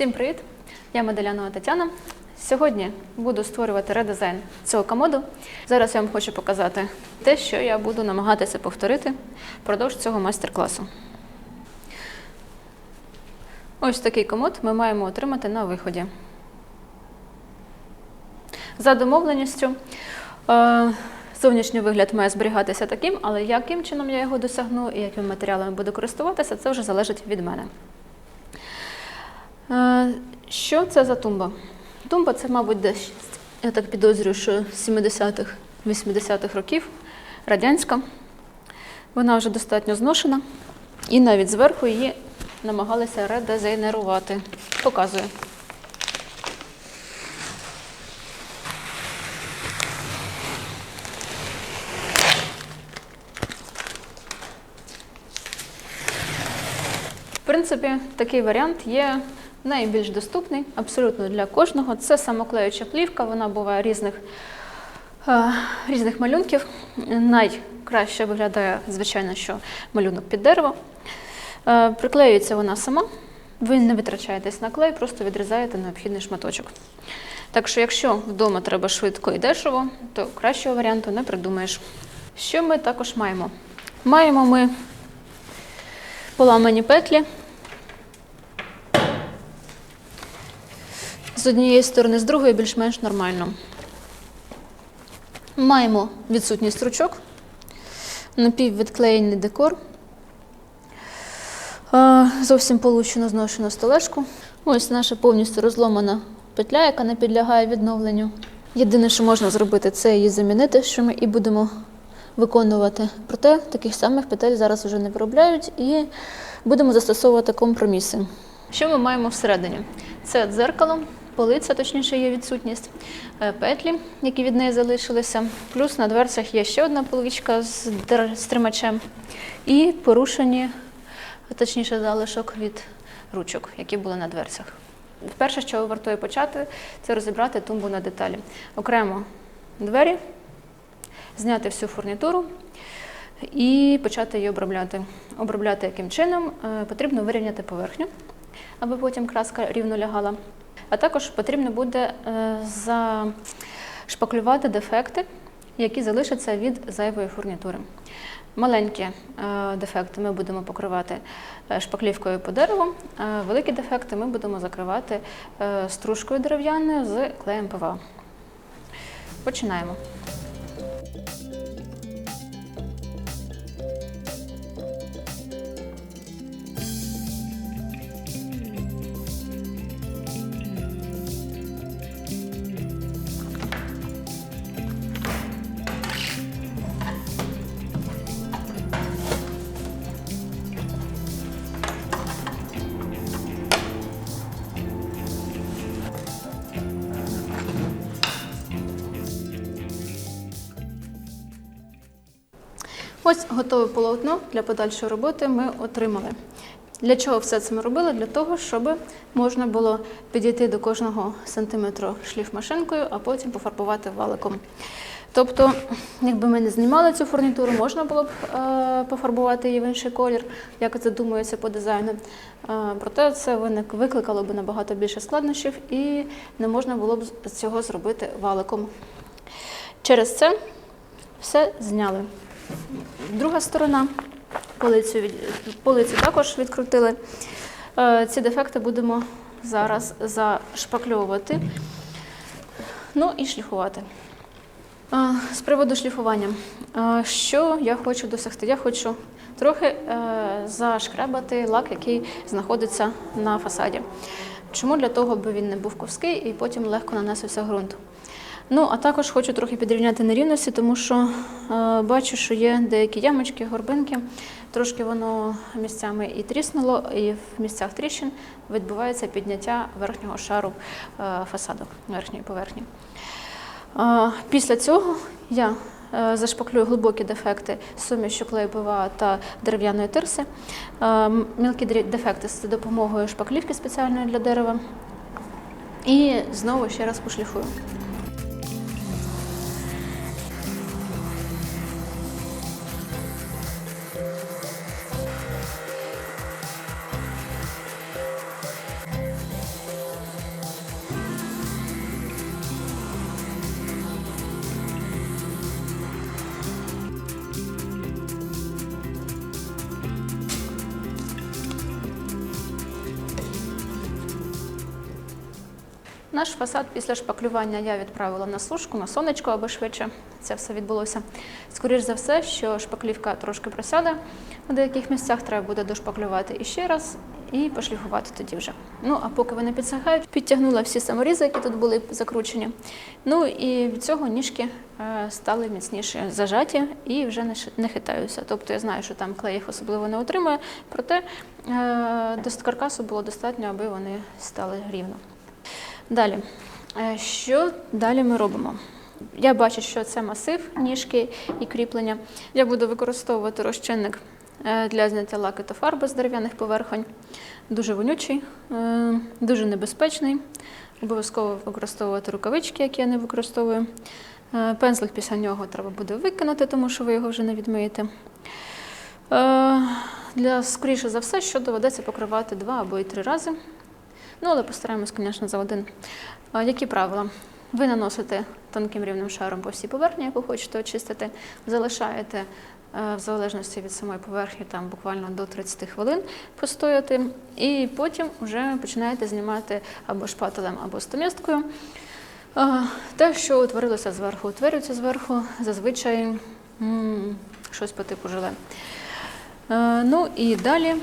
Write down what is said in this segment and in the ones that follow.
Всім привіт! Я Медалянова Тетяна. Сьогодні буду створювати редизайн цього комоду. Зараз я вам хочу показати те, що я буду намагатися повторити впродовж цього майстер-класу. Ось такий комод ми маємо отримати на виході. За домовленістю, е, зовнішній вигляд має зберігатися таким, але яким чином я його досягну і якими матеріалами буду користуватися, це вже залежить від мене. Е, Що це за тумба? Тумба це, мабуть, десь, я так підозрюю, що 70-х, 80-х років, радянська. Вона вже достатньо зношена, і навіть зверху її намагалися редизайнерувати. Показую. В принципі, такий варіант є найбільш доступний абсолютно для кожного. Це самоклеюча плівка, вона буває різних, е, різних малюнків. Найкраще виглядає, звичайно, що малюнок під дерево. Е, приклеюється вона сама. Ви не витрачаєтесь на клей, просто відрізаєте необхідний шматочок. Так що, якщо вдома треба швидко і дешево, то кращого варіанту не придумаєш. Що ми також маємо? Маємо ми поламані петлі. З однієї сторони, з другої більш-менш нормально. Маємо відсутній стручок, напіввідклеєний декор. Зовсім получено зношену столешку. Ось наша повністю розломана петля, яка не підлягає відновленню. Єдине, що можна зробити, це її замінити, що ми і будемо виконувати. Проте таких самих петель зараз вже не виробляють і будемо застосовувати компроміси. Що ми маємо всередині? Це дзеркало, полиця, точніше, є відсутність, е, петлі, які від неї залишилися. Плюс на дверцях є ще одна поличка з дер- з тримачем і порушені, точніше, залишок від ручок, які були на дверцях. Перше, що вартує почати, це розібрати тумбу на деталі. Окремо двері, зняти всю фурнітуру і почати її обробляти. Обробляти яким чином? Е, Потрібно вирівняти поверхню, аби потім краска рівно лягала. А також потрібно буде е, зашпаклювати дефекти, які залишаться від зайвої фурнітури. Маленькі е, дефекти ми будемо покривати е, шпаклівкою по дереву, а великі дефекти ми будемо закривати стружкою дерев'яною з клеєм ПВА. Починаємо. Ось готове полотно для подальшої роботи ми отримали. Для чого все це ми робили? Для того, щоб можна було підійти до кожного сантиметру шліфмашинкою, а потім пофарбувати валиком. Тобто, якби ми не знімали цю фурнітуру, можна було б е, пофарбувати її в інший колір, як це думається по дизайну. Е, проте це виник, викликало б набагато більше складнощів і не можна було б цього зробити валиком. Через це все зняли. Друга сторона полицю, полиці також відкрутили. Е, Ці дефекти будемо зараз зашпакльовувати, ну і шліфувати. Е, З приводу шліфування, Е, що я хочу досягти? Я хочу трохи зашкребати лак, який знаходиться на фасаді. Чому? Для того, аби він не був ковський і потім легко нанесився ґрунт. Ну, а також хочу трохи підрівняти нерівності, тому що е, бачу, що є деякі ямочки, горбинки. Трошки воно місцями і тріснуло, і в місцях тріщин відбувається підняття верхнього шару е, фасаду, верхньої поверхні. Е, Після цього я е, зашпаклюю глибокі дефекти сумішю клею ПВА та дерев'яної тирси. Е, Мілкі дефекти з допомогою шпаклівки спеціальної для дерева. І знову ще раз пошліфую. Наш фасад після шпаклювання я відправила на сушку, на сонечко, аби швидше це все відбулося. Скоріше за все, що шпаклівка трошки просяде у деяких місцях, треба буде дошпаклювати іще раз і пошліфувати тоді вже. Ну а поки вони підсихають, підтягнула всі саморізи, які тут були закручені. Ну і від цього ніжки е, стали міцніше зажаті і вже не хитаються. Тобто я знаю, що там клей їх особливо не отримує, проте е, до каркасу було достатньо, аби вони стали рівно. Далі, Е, що далі ми робимо? Я бачу, що це масив, ніжки і кріплення. Я буду використовувати розчинник е, для зняття лаки та фарби з дерев'яних поверхонь. Дуже вонючий, е, дуже небезпечний. Обов'язково використовувати рукавички, які я не використовую. Пензлик після нього треба буде викинути, тому що ви його вже не відмиєте. Для скоріше за все, що доведеться покривати два або і три рази. Ну, але постараємось, звісно, за один. Які правила? Ви наносите тонким рівним шаром по всій поверхні, яку хочете очистити, залишаєте е, в залежності від самої поверхні там буквально до 30 хвилин постояти, і потім вже починаєте знімати або шпателем, або стомісткою. Те, що утворилося зверху, утворюється зверху, зазвичай м, щось по типу желе. Е, Ну і далі,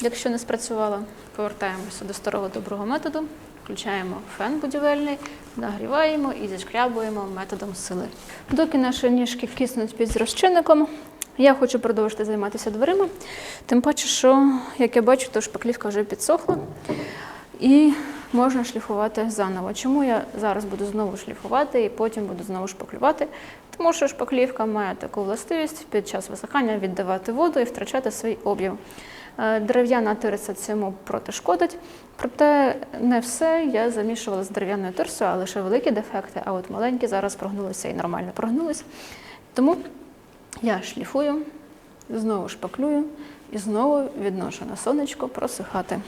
якщо не спрацювало, повертаємося до старого доброго методу, включаємо фен будівельний, нагріваємо і зашкрябуємо методом сили. Доки наші ніжки киснуть під розчинником, я хочу продовжити займатися дверима. Тим паче, що, як я бачу, то шпаклівка вже підсохла і можна шліфувати заново. Чому я зараз буду знову шліфувати і потім буду знову шпаклювати? Тому що шпаклівка має таку властивість під час висихання віддавати воду і втрачати свій об'єм. Е, Дерев'яна тирса цьому протишкодить, проте не все я замішувала з дерев'яною тирсою, а лише великі дефекти, а от маленькі зараз прогнулися і нормально прогнулись. Тому я шліфую, знову шпаклюю і знову відношу на сонечко просихати.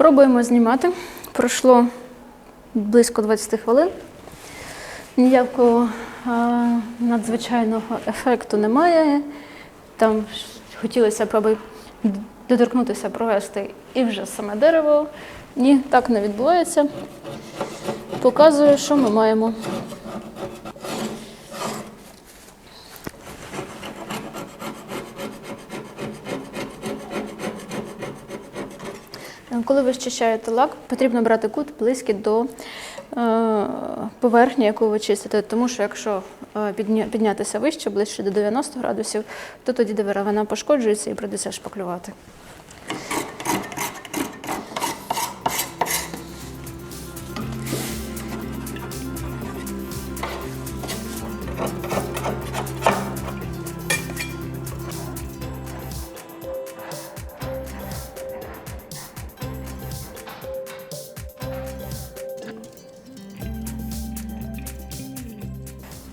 Пробуємо знімати. Пройшло близько 20 хвилин. Ніякого а, надзвичайного ефекту немає. Там хотілося б, доторкнутися, провести і вже саме дерево. Ні, так не відбувається. Показую, що ми маємо. Коли ви щищаєте лак, потрібно брати кут близький до е, поверхні, яку ви чистите. Тому що якщо е, піднятися вище, ближче до 90 градусів, то тоді деревина пошкоджується і прийдеться шпаклювати.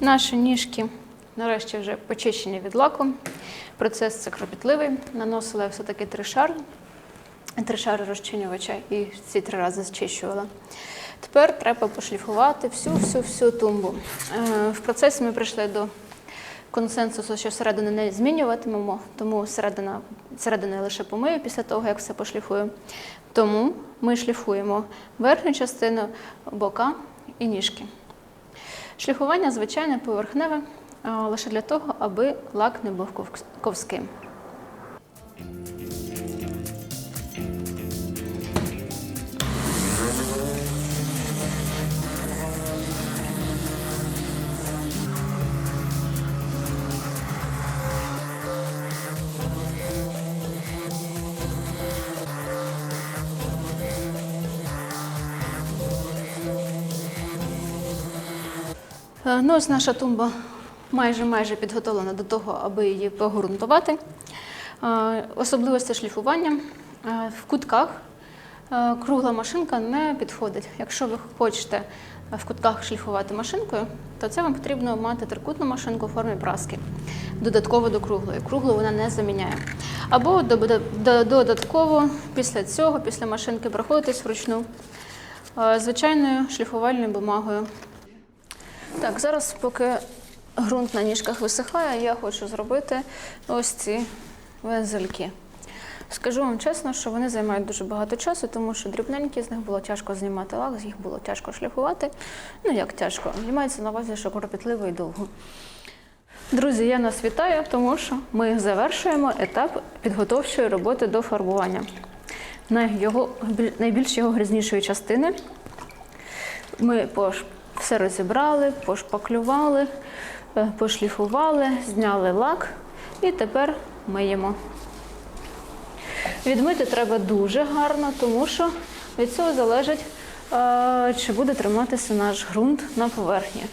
Наші ніжки нарешті вже почищені від лаку. Процес це кропітливий. Наносила я все-таки три шари, три шари розчинювача і ці три рази зчищувала. Тепер треба пошліфувати всю-всю-всю тумбу. Е, В процесі ми прийшли до консенсусу, що середину не змінюватимемо, тому середина, середину я лише помию після того, як все пошліфую. Тому ми шліфуємо верхню частину, бока і ніжки. Шліфування звичайне поверхневе, лише для того, аби лак не був ковським. Ну, ось наша тумба майже майже підготовлена до того, аби її погрунтувати. Е, Особливості шліфування Е, в кутках е, кругла машинка не підходить. Якщо ви хочете в кутках шліфувати машинкою, то це вам потрібно мати трикутну машинку в формі праски, додатково до круглої. Круглу вона не заміняє. Або додатково після цього, після машинки, проходитись вручну е, звичайною шліфувальною бумагою. Так, зараз, поки ґрунт на ніжках висихає, я хочу зробити ось ці вензельки. Скажу вам чесно, що вони займають дуже багато часу, тому що дрібненькі з них було тяжко знімати лак, з їх було тяжко шліфувати. Ну як тяжко, знімається на увазі, що кропітливо і довго. Друзі, я нас вітаю, тому що ми завершуємо етап підготовчої роботи до фарбування. На його найбільш його грязнішої частини ми все розібрали, пошпаклювали, е, пошліфували, зняли лак і тепер миємо. Відмити треба дуже гарно, тому що від цього залежить, е, чи буде триматися наш ґрунт на поверхні.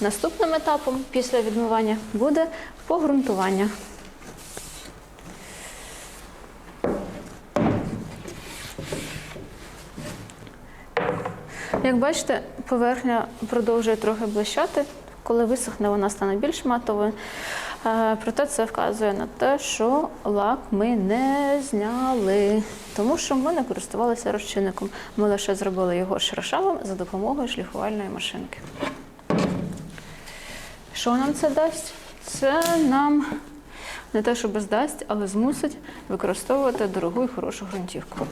Наступним етапом після відмивання буде погрунтування. Як бачите, поверхня продовжує трохи блищати. Коли висохне, вона стане більш матовою. Е, Проте це вказує на те, що лак ми не зняли, тому що ми не користувалися розчинником. Ми лише зробили його шершавим за допомогою шліфувальної машинки. Що нам це дасть? Це нам не те, що бездасть, але змусить використовувати дорогу і хорошу ґрунтівку.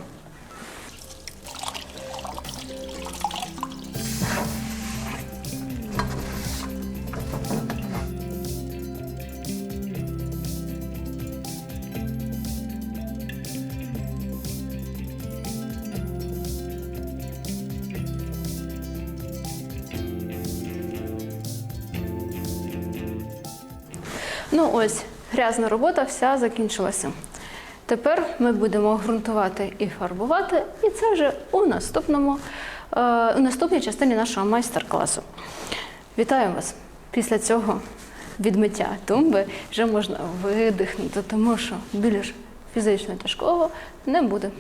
Ну ось, грязна робота вся закінчилася. Тепер ми будемо ґрунтувати і фарбувати, і це вже у наступному, е, у наступній частині нашого майстер-класу. Вітаю вас! Після цього відмиття тумби вже можна видихнути, тому що більш фізично тяжкого не буде.